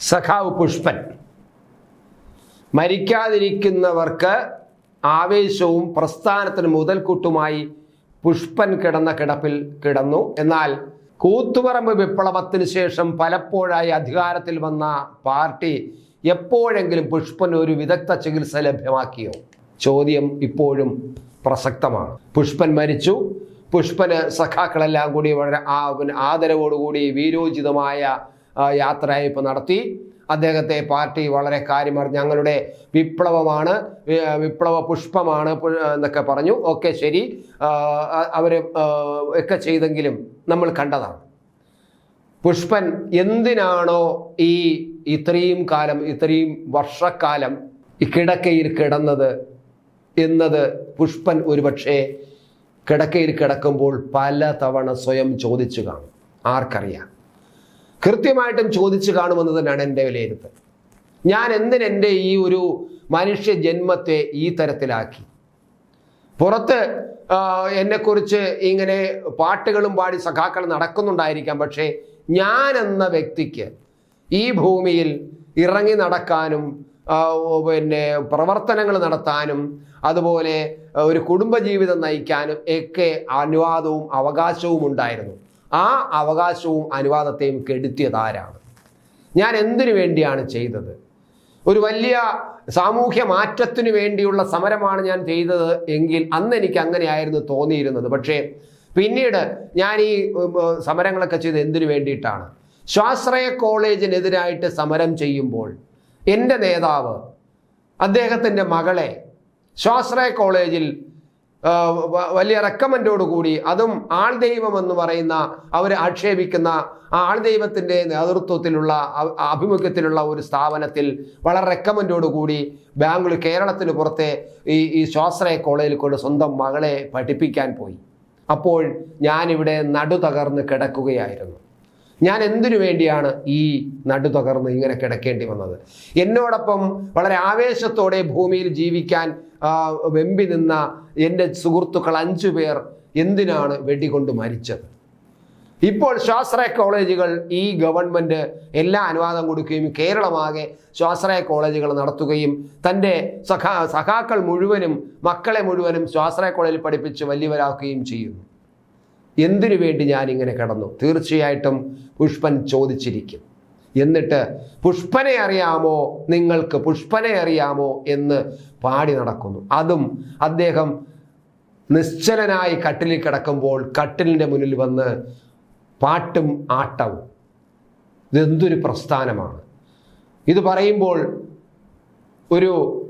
സഖാവ് പുഷ്പൻ. മരിക്കാതിരിക്കുന്നവർക്ക് ആവേശവും പ്രസ്ഥാനത്തിന് മുതൽക്കൂട്ടുമായി പുഷ്പൻ കിടന്ന കിടപ്പിൽ കിടന്നു. എന്നാൽ കൂത്തുപറമ്പ് വിപ്ലവത്തിന് ശേഷം പലപ്പോഴായി അധികാരത്തിൽ വന്ന പാർട്ടി എപ്പോഴെങ്കിലും പുഷ്പൻ ഒരു വിദഗ്ധ ചികിത്സ ലഭ്യമാക്കിയോ? ചോദ്യം ഇപ്പോഴും പ്രസക്തമാണ്. പുഷ്പൻ മരിച്ചു. പുഷ്പന് സഖാക്കളെല്ലാം കൂടി വളരെ ആ- ആദരവോടുകൂടി വീരോചിതമായ യാത്രയയപ്പ് നടത്തി. അദ്ദേഹത്തെ പാർട്ടി വളരെ കാര്യമാണ് ഞങ്ങളുടെ വിപ്ലവമാണ് വിപ്ലവ പുഷ്പമാണ് എന്നൊക്കെ പറഞ്ഞു. ഓക്കെ ശരി. അവർ ഒക്കെ ചെയ്തെങ്കിലും നമ്മൾ കണ്ടതാണ്. പുഷ്പൻ എന്തിനാണോ ഈ ഇത്രയും കാലം ഇത്രയും വർഷക്കാലം ഈ കിടക്കയിൽ കിടന്നത് എന്നത് പുഷ്പൻ ഒരുപക്ഷെ കിടക്കയിൽ കിടക്കുമ്പോൾ പല തവണ സ്വയം ചോദിച്ചു കാണും. ആർക്കറിയാം? കൃത്യമായിട്ടും ചോദിച്ചു കാണുമെന്ന് തന്നെയാണ് എന്റെ വിലയിരുത്തൽ. ഞാൻ എന്തിനെന്റെ ഈ ഒരു മനുഷ്യ ജന്മത്തെ ഈ തരത്തിലാക്കി? പുറത്ത് എന്നെക്കുറിച്ച് ഇങ്ങനെ പാട്ടുകളും പാടി സഖാക്കൾ നടക്കുന്നുണ്ടായിരിക്കാം പക്ഷേ ഞാൻ എന്ന വ്യക്തിക്ക് ഈ ഭൂമിയിൽ ഇറങ്ങി നടക്കാനും പിന്നെ പ്രവർത്തനങ്ങൾ നടത്താനും അതുപോലെ ഒരു കുടുംബജീവിതം നയിക്കാനും ഒക്കെ അനുവാദവും അവകാശവും ഉണ്ടായിരുന്നു. ആ അവകാശവും അനുവാദത്തെയും കെടുത്തിയതാരാണ്? ഞാൻ എന്തിനു വേണ്ടിയാണ് ചെയ്തത്? ഒരു വലിയ സാമൂഹ്യ മാറ്റത്തിനു വേണ്ടിയുള്ള സമരമാണ് ഞാൻ ചെയ്തത് എങ്കിൽ അന്ന് എനിക്ക് അങ്ങനെയായിരുന്നു തോന്നിയിരുന്നത്. പക്ഷേ പിന്നീട് ഞാൻ ഈ സമരങ്ങളൊക്കെ ചെയ്ത് എന്തിനു വേണ്ടിയിട്ടാണ്? സ്വാശ്രയ കോളേജിനെതിരായിട്ട് സമരം ചെയ്യുമ്പോൾ എന്റെ നേതാവ് അദ്ദേഹത്തിന്റെ മകളെ സ്വാശ്രയ കോളേജിൽ വലിയ റെക്കമെൻഡോടുകൂടി അതും ആൾ ദൈവം എന്ന് പറയുന്ന അവർ ആക്ഷേപിക്കുന്ന ആ ആൾ ദൈവത്തിന്റെ നേതൃത്വത്തിലുള്ള ആഭിമുഖ്യത്തിലുള്ള ഒരു സ്ഥാപനത്തിൽ വളരെ റെക്കമെൻഡോടുകൂടി ബാംഗ്ലൂർ കേരളത്തിന് പുറത്തെ ഈ ഈ സ്വാശ്രയ കോളേജിൽ കൊണ്ട് സ്വന്തം മകളെ പഠിപ്പിക്കാൻ പോയി. അപ്പോൾ ഞാനിവിടെ നടു തകർന്ന് കിടക്കുകയായിരുന്നു. ഞാൻ എന്തിനു വേണ്ടിയാണ് ഈ നടു തകർന്ന് ഇങ്ങനെ കിടക്കേണ്ടി വന്നത്? എന്നോടൊപ്പം വളരെ ആവേശത്തോടെ ഭൂമിയിൽ ജീവിക്കാൻ വെമ്പി നിന്ന എന്റെ സുഹൃത്തുക്കൾ അഞ്ചു പേർ എന്തിനാണ് വെടികൊണ്ട് മരിച്ചത്? ഇപ്പോൾ സ്വാശ്രയ കോളേജുകൾ ഈ ഗവൺമെന്റ് എല്ലാ അനുവാദം കൊടുക്കുകയും കേരളമാകെ സ്വാശ്രയ കോളേജുകൾ നടത്തുകയും തന്റെ സഖാ സഖാക്കൾ മുഴുവനും മക്കളെ മുഴുവനും സ്വാശ്രയ കോളേജിൽ പഠിപ്പിച്ച് വലിയവരാക്കുകയും ചെയ്യുന്നു. എന്തിനു വേണ്ടി ഞാനിങ്ങനെ കിടന്നു? തീർച്ചയായിട്ടും പുഷ്പൻ ചോദിച്ചിരിക്കും. എന്നിട്ട് പുഷ്പനെ അറിയാമോ? നിങ്ങൾക്ക് പുഷ്പനെ അറിയാമോ? എന്ന് പാടി നടക്കുന്നു. അതും അദ്ദേഹം നിശ്ചലനായി കട്ടിലിൽ കിടക്കുമ്പോൾ കട്ടിലിന്റെ മുന്നിൽ വന്ന് പാട്ടും ആട്ടവും. ഇതെന്തൊരു പ്രസ്ഥാനമാണ്. ഇത് പറയുമ്പോൾ ഒരു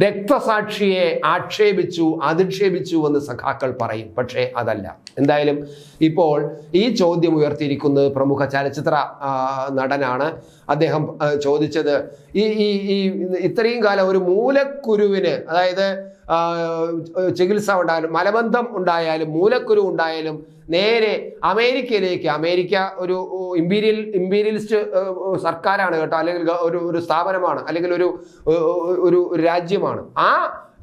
രക്തസാക്ഷിയെ ആക്ഷേപിച്ചു അധിക്ഷേപിച്ചു എന്ന് സഖാക്കൾ പറയും. പക്ഷേ അതല്ല. എന്തായാലും ഇപ്പോൾ ഈ ചോദ്യം ഉയർത്തിയിരിക്കുന്നത് പ്രമുഖ ചലച്ചിത്ര നടനാണ്. അദ്ദേഹം ചോദിച്ചത് ഈ ഈ ഇത്രയും കാലം ഒരു മൂലക്കുരുവിന് അതായത് ചികിത്സ ഉണ്ടായാലും മലബന്ധം ഉണ്ടായാലും മൂലക്കുരു ഉണ്ടായാലും നേരെ അമേരിക്കയിലേക്ക് അമേരിക്ക ഒരു ഇമ്പീരിയൽ ഇമ്പീരിയലിസ്റ്റ് സർക്കാരാണ് കേട്ടോ അല്ലെങ്കിൽ ഒരു ഒരു സ്ഥാപനമാണ് അല്ലെങ്കിൽ ഒരു ഒരു രാജ്യമാണ്. ആ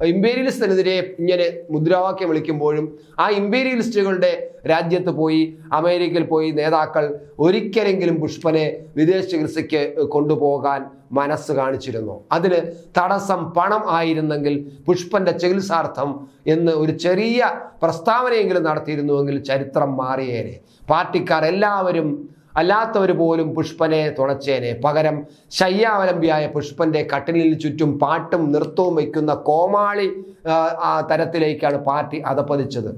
ഇമ്പീരിയലിസ്റ്റിനെതിരെ ഇങ്ങനെ മുദ്രാവാക്യം വിളിക്കുമ്പോഴും ആ ഇമ്പീരിയലിസ്റ്റുകളുടെ രാജ്യത്ത് പോയി അമേരിക്കയിൽ പോയി നേതാക്കൾ ഒരിക്കലെങ്കിലും പുഷ്പനെ വിദേശ ചികിത്സയ്ക്ക് കൊണ്ടുപോകാൻ മനസ്സ് കാണിച്ചിരുന്നു. അതിന് തടസ്സം പണം ആയിരുന്നെങ്കിൽ പുഷ്പന്റെ ചികിത്സാർത്ഥം എന്ന് ഒരു ചെറിയ പ്രസ്താവനയെങ്കിലും നടത്തിയിരുന്നുവെങ്കിൽ ചരിത്രം മാറിയേനെ. പാർട്ടിക്കാർ എല്ലാവരും അല്ലാത്തവർ പോലും പുഷ്പനെ തുണച്ചേനെ. പകരം ശയ്യാവലംബിയായ പുഷ്പന്റെ കട്ടിലിൽ ചുറ്റും പാട്ടും നൃത്തവും വയ്ക്കുന്ന കോമാളി തരത്തിലേക്കാണ് പാർട്ടി അധപ്പതിച്ചത്